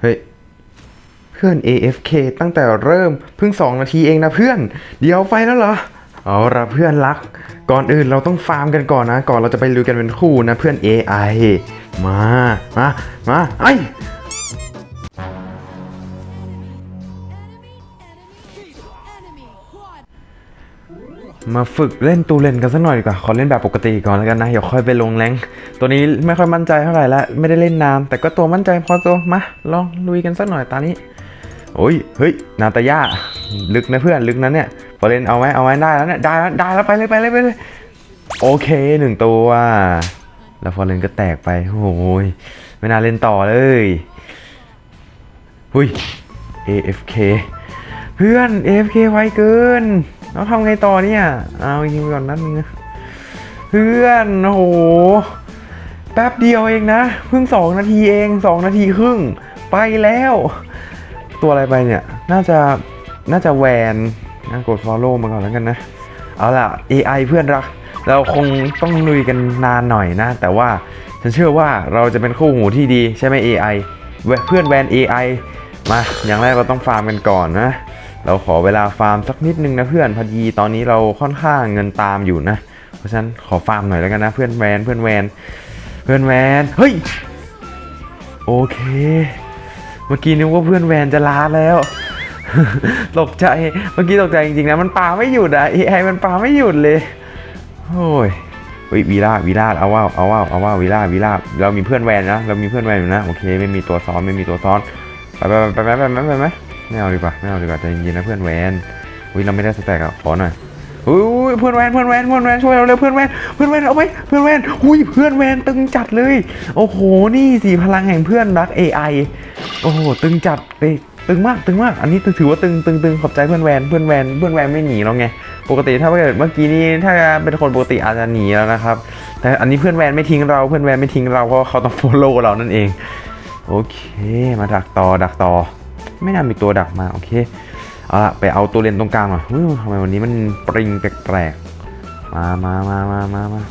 เฮ้ย เพื่อน AFK ตั้งแต่เริ่มเพิ่ง 2 นาทีเองนะเพื่อน เดี๋ยวไปแล้วเหรอ เอาละเพื่อนรัก ก่อนอื่นเราต้องฟาร์มกันก่อนนะ ก่อนเราจะไปลุยกันเป็นคู่นะเพื่อน AI มา มา มาไอ มาฝึกเล่นตูเลนกันสักหน่อยดีกว่า ขอเล่นแบบปกติก่อนแล้วกันนะเดี๋ยวค่อยไปลงแรงตัวนี้ไม่ค่อยมั่นใจเท่าไหร่ล้วไม่ได้เล่นนานแต่ก็ตัวมั่นใจพอตัวมาลองลุยกันสักหน่อยตานี้โอ้ยเฮ้ยนาตาย่าลึกนะเพื่อนลึกนั้นเนี่ยพอเล่นเอาไว้เอาไว้ได้แล้วเนี่ยได้แล้วได้แล้วไปเลยไปเลยไปเลยโอเคหนึ่งตัวแล้วฟอร์เรนก็แตกไปโอ้ยไม่น่าเล่นต่อเลยหุย AFK เพื่อน AFK ไวเกิน เราทำไงต่อเนี่ย เอายิงก่อนนัดนึงเพื่อนโอ้โห แป๊บเดียวเองนะ เพิ่งสองนาทีเองสองนาทีครึ่ง ไปแล้ว ตัวอะไรไปเนี่ย น่าจะน่าจะแวนนะกด follow มาก่อนแล้วกันนะ เอาล่ะ AI เพื่อนรัก เราคงต้องลุยกันนานหน่อยนะ แต่ว่าฉันเชื่อว่าเราจะเป็นคู่หูที่ดีใช่ไหม AI เว้ยเพื่อนแวน AI มา อย่างแรกเราต้องฟาร์มกันก่อนนะ เราขอเวลาฟาร์มสักนิดนึงนะเพื่อนพอดีตอนนี้เราค่อนข้างเงินตามอยู่นะ เพราะฉะนั้นขอฟาร์มหน่อยแล้วกันนะเพื่อนแวนเพื่อนแวนเพื่อนแวนเฮ้ยโอเค เมื่อกี้นึกว่าเพื่อนแวนจะลาแล้วตกใจเมื่อกี้ตกใจจริงๆนะมันปาไม่หยุดอะ AI มันปาไม่หยุดเลยโอ้ยเฮ้ยวีลาวีลาเอาว่าเอาว่าเอาว่าวีลาวีลาเรามีเพื่อนแวนนะเรามีเพื่อนแวนอยู่นะโอเคไม่มีตัวซ้อนไม่มีตัวซ้อนไปไปไปไปไปไปไป ไม่เอาดีกว่าไม่เอาดีกว่าใจเย็นๆนะเพื่อนแวนอุ้ยเราไม่ได้สแต็กอะขอหน่อยอุ้ยเพื่อนแวนเพื่อนแวนเพื่อนแวนช่วยเราเร็วเพื่อนแวนเพื่อนแวนเอาไหมเพื่อนแวนอุ้ยเพื่อนแวนตึงจัดเลย โอ้โหนี่สิพลังแห่งเพื่อนรัก AI โอ้โหตึงจัดเลยตึงมากตึงมากอันนี้ถือว่าตึงตึงตึงขอบใจเพื่อนแวนเพื่อนแวนเพื่อนแวนไม่หนีเราไงปกติถ้าเกิดเมื่อกี้นี้ถ้าเป็นคนปกติอาจจะหนีแล้วนะครับ แต่อันนี้เพื่อนแวนไม่ทิ้งเราเพื่อนแวนไม่ทิ้งเราเพราะเขาต้อง follow เรานั่นเอง โอเค มาดักต่อดักต่อ ไม่น่ามีตัวดักมา โอเค เอาละไปเอาตัวเลนตรงกลางหน่อยเฮ้ยทำไมวันนี้มันปริงแปลกๆ มามามามามามา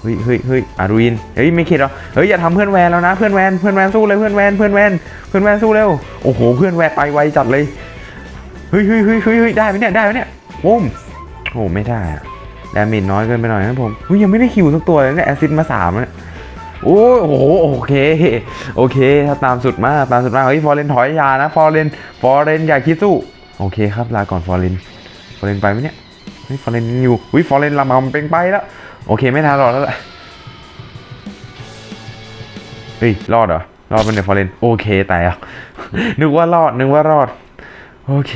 เฮ้ยเฮ้ยเฮ้ยอารุนเฮ้ย ไม่คิดหรอ เฮ้ย อย่าทำเพื่อนแวนแล้วนะ เพื่อนแวน เพื่อนแวนสู้เลย เพื่อนแวน เพื่อนแวน เพื่อนแวนสู้เร็ว โอ้โห เพื่อนแวนไปไวจัดเลย เฮ้ยเฮ้ยเฮ้ยเฮ้ยได้ไหมเนี่ย ได้ไหมเนี่ยโอ้มโอ้ไม่ได้อะดาเมจน้อยเกินไปหน่อยนะผมยยังไม่ได้คิวสักตัวเลยเนี่ย แอซิดมาสามแล้วเนี่ย โอ้โหโอเคโอเคถ้าตามสุดมากตามสุดมากเฮ้ยฟอร์เรนถอยยานะฟอร์เรนฟอร์เรนอย่าคิดสู้โอเคครับลาก่อนฟอร์เรนฟอร์เรนไปไหมเนี่ยเฮ้ยฟอร์เรนอยู่อุ้ยฟอร์เรนลำมันเป็นไปแล้วโอเคไม่ทันรอดแล้วแหละเฮ้ยรอดเหรอรอดเป็นเดฟอร์เรนโอเคแต่อะนึกว่ารอดนึกว่ารอดโอเค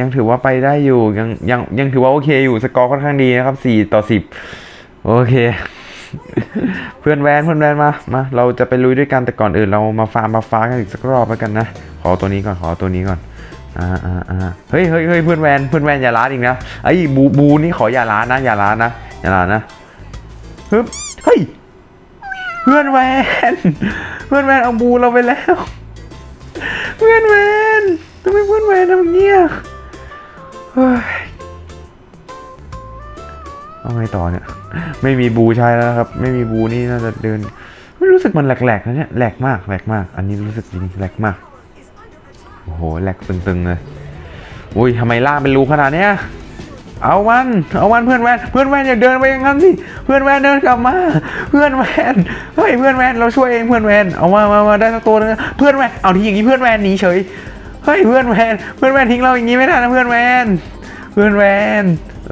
ยังถือว่าไปได้อยู่ยังยังยังถือว่าโอเคอยู่สกอร์ค่อนข้างดีนะครับ4ต่อ10 โอเค เพื่อนแวนเพื่อนแวนมามา เราจะไปลุยด้วยกันแต่ก่อนอื่นเรามาฟาร์มมาฟ้ากันอีกสักรอบแล้วกันนะ ขอตัวนี้ก่อนขอตัวนี้ก่อนอ่าอ่าอ่าเฮ้ยเฮ้ยเฮ้ยเพื่อนแวนเพื่อนแวนอย่าล้าอีกนะไอ้บูบูนี่ขออย่าล้านะอย่าล้านะอย่าล้านะฮึบเฮ้ยเพื่อนแวนเพื่อนแวนเอาบูเราไปแล้ว เพื่อนแวนทำไมเพื่อนแวนทำเงี้ยเฮ้ย เอาไงต่อเนี่ย ไม่มีบูใช้แล้วครับ ไม่มีบูนี่น่าจะเดิน ไม่รู้สึกมันแหลกๆนะเนี่ยแหลกมากแหลกมาก อันนี้รู้สึกจริงแหลกมาก โอ้โหแหลกตึงๆเลยอุ้ยทำไมล่างเป็นรูขนาดเนี้ยเอามันเอามันเพื่อนแวนเพื่อนแวนอย่าเดินไปอย่างนั้นสิเพื่อนแวนเดินกลับมา เพื่อนแวนเฮ้ยเพื่อนแวนเราช่วยเองเพื่อนแวนเอามามามาได้สักตัวนึงเพื่อนแวนเอาทีอย่างนี้เพื่อนแวนหนีเฉยเฮ้ยเพื่อนแวนเพื่อนแวนทิ้งเราอย่างนี้ไม่ได้นะเพื่อนแวน เพื่อนแวน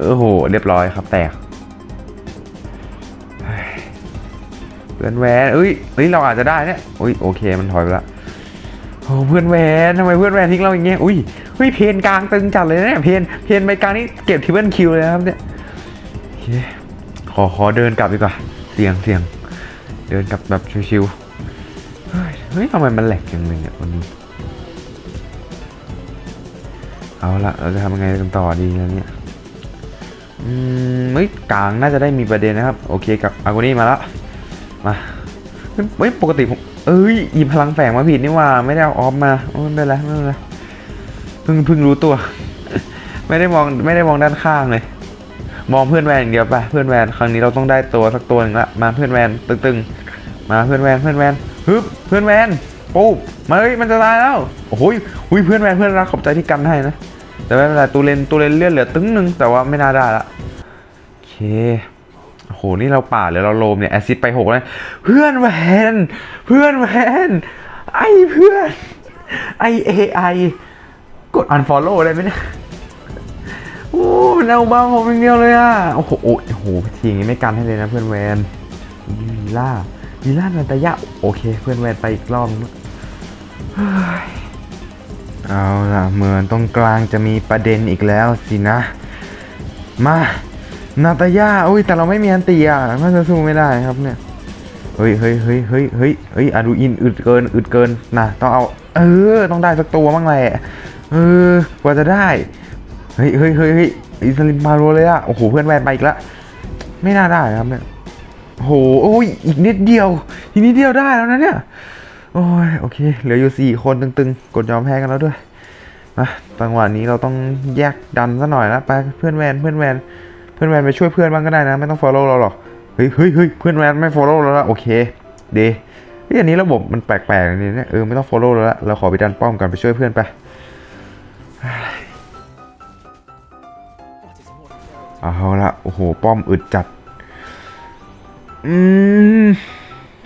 โอ้โห เรียบร้อยครับแตกเพื่อนแวนเอ้ยเฮ้ย เราอาจจะได้เนี่ยอุ้ย โอเค มันถอยไปละโอ้เพื่อนแวนทำไมเพื่อนแวนทิ้งเราอย่างเงี้ย อุ้ยเฮ้ย เพนกลางตึงจัดเลยเนี่ย เพน เพนไปกลางนี่เก็บทิปเปิลคิวเลยครับเนี่ยโอเคขอ ขอเดินกลับดีกว่า เสียงเสียง เดินกลับแบบชิวๆ เฮ้ยเฮ้ยทำไมมันแหลกอย่างหนึ่งเนี่ยวันนี้ เอาละเราจะทำยังไงกันต่อดีนะเนี่ย อืมเฮ้ยกลางน่าจะได้มีประเด็นนะครับ โอเคกับอากูนี่มาแล้วมาเฮ้ยปกติผมเอ้ยหยิบพลังแฝงมาผิดนี่ว่าไม่ได้เอาออฟมาไม่เป็นไรไม่เป็นไรเพิ่งเพิ่งรู้ตัว ไม่ได้มองไม่ได้มองด้านข้างเลยมองเพื่อนแวนอย่างเดียวไปเพื่อนแวนครั้งนี้เราต้องได้ตัวสักตัวหนึ่งละมาเพื่อนแวนตึงๆมาเพื่อนแวนเพื่อนแวนฮึบเพื่อนแวน ปุ๊บมาเฮ้ยมันจะตายแล้วโอ้โหยหุยเพื่อนแมนเพื่อนรักขอบใจที่กันให้นะแต่ไม่เป็นไรตูเลนตูเลนเลือดเหลือตึ้งหนึ่งแต่ว่าไม่น่าได้ละโอเคโอ้โหนี่เราป่าหรือเราโลมเนี่ยแอซิดไปหกเลยเพื่อนแมนเพื่อนแมนไอเพื่อนไอเอไอกด unfollow ได้ไหมเนี่ยโอ้มันเอาบ้าผมอย่างเดียวเลยอะโอ้โหโอ้โหทีอย่างนี้ไม่กันให้เลยนะเพื่อนแวนลีล่าลีล่านันตยะโอเค เพื่อนแวนไปอีกรอบนึง เอาล่ะเหมือนตรงกลางจะมีประเด็นอีกแล้วสินะ มานาตายาอุ้ยแต่เราไม่มีอันตีอะน่าจะสู้ไม่ได้ครับเนี่ยเฮ้ยเฮ้ยเฮ้ยเฮ้ยเฮ้ยเฮ้ยอะดูอินอึดเกินอึดเกินนะต้องเอา เออ ต้องได้สักตัวบ้างแหละเออกว่าจะได้ เฮ้ยเฮ้ยเฮ้ยเฮ้ยอิสลิมมาโรเลยอะโอ้โหเพื่อนแวนไปอีกละไม่น่าได้ครับเนี่ยโอ้โหโอ้ยอีกนิดเดียว อีกนิดเดียวได้แล้วนะเนี่ย โอ้ยโอเค เหลืออยู่สี่คนตึงๆ กดยอมแพ้กันแล้วด้วยมาจังหวะนี้เราต้องแยกดันซะหน่อยละไปเพื่อนแวนเพื่อนแวนเพื่อนแวนไปช่วยเพื่อนบ้างก็ได้นะ ไม่ต้อง follow เราหรอกเฮ้ยเฮ้ยเฮ้ยเพื่อนแวนไม่ follow เราละโอเคเดเฮ้ยอันนี้ระบบมันแปลกๆนี่เนี่ยเออไม่ต้อง follow เราละเราขอไปดันป้อมกันไปช่วยเพื่อนไปเอาละโอ้โห ป้อมอึดจัด อืม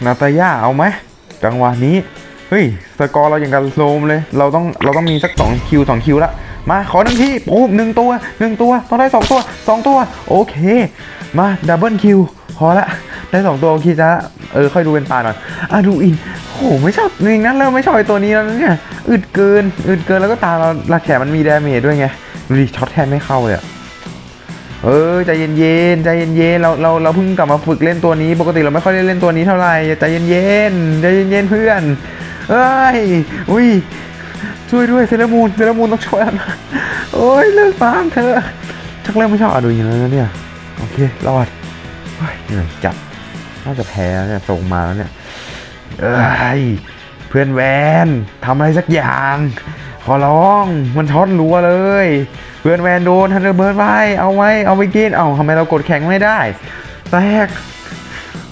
นาตาย่าเอาไหม จังหวะนี้ เฮ้ย สกอร์เราอย่างกับโซมเลย เราต้องเราต้องมีสักสองคิวสองคิวละมาขอหนึ่งที่ปุ๊บหนึ่งตัวหนึ่งตัวต้องได้สองตัวสองตัว โอเค มาดับเบิลคิวพอละได้สองตัวโอเคจ้ะเออค่อยดูเป็นปลาหน่อยอะดูอินโอ้โหไม่ชอบจริงนะเริ่มไม่ชอบไอตัวนี้แล้วเนี่ยอึดเกินอึดเกินแล้วก็ตาเราลาแขนมันมีดาเมจด้วยไงดูดิช็อตแทนไม่เข้าเลยอะ เออใจเย็นๆใจเย็นๆเราเราเราเพิ่งกลับมาฝึกเล่นตัวนี้ ปกติเราไม่ค่อยได้เล่นตัวนี้เท่าไหร่ใจเย็นๆใจเย็นๆเพื่อน เอ้ยอุ้ยช่วยด้วยเซเลอร์มูนเซเลอร์มูนต้องช่วยนะโอ้ยเลิกฟาร์มเธอชักเริ่มไม่ชอบอดูอย่างนั้นแล้วเนี่ยโอเครอดเฮ้ยเหนื่อยจัดน่าจะแพ้แล้วเนี่ยส่งมาแล้วเนี่ยเอ้ยเพื่อนแวนทำอะไรสักอย่าง ขอร้องมันช็อตรัวเลย เพื่อนแวนโดนทันเดอร์เบิร์ดไปเอาไว้เอาไปกินเอาทำไมเรากดแข็งไม่ได้แตก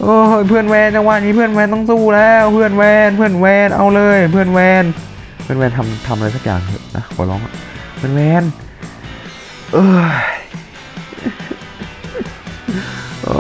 โอ้ยเพื่อนแวนจังหวะนี้เพื่อนแวนต้องสู้แล้ว เพื่อนแวนเพื่อนแวนเอาเลย เพื่อนแวนเพื่อนแวนทำทำอะไรสักอย่างเถอะนะขอร้องเพื่อนแวนเออโอ้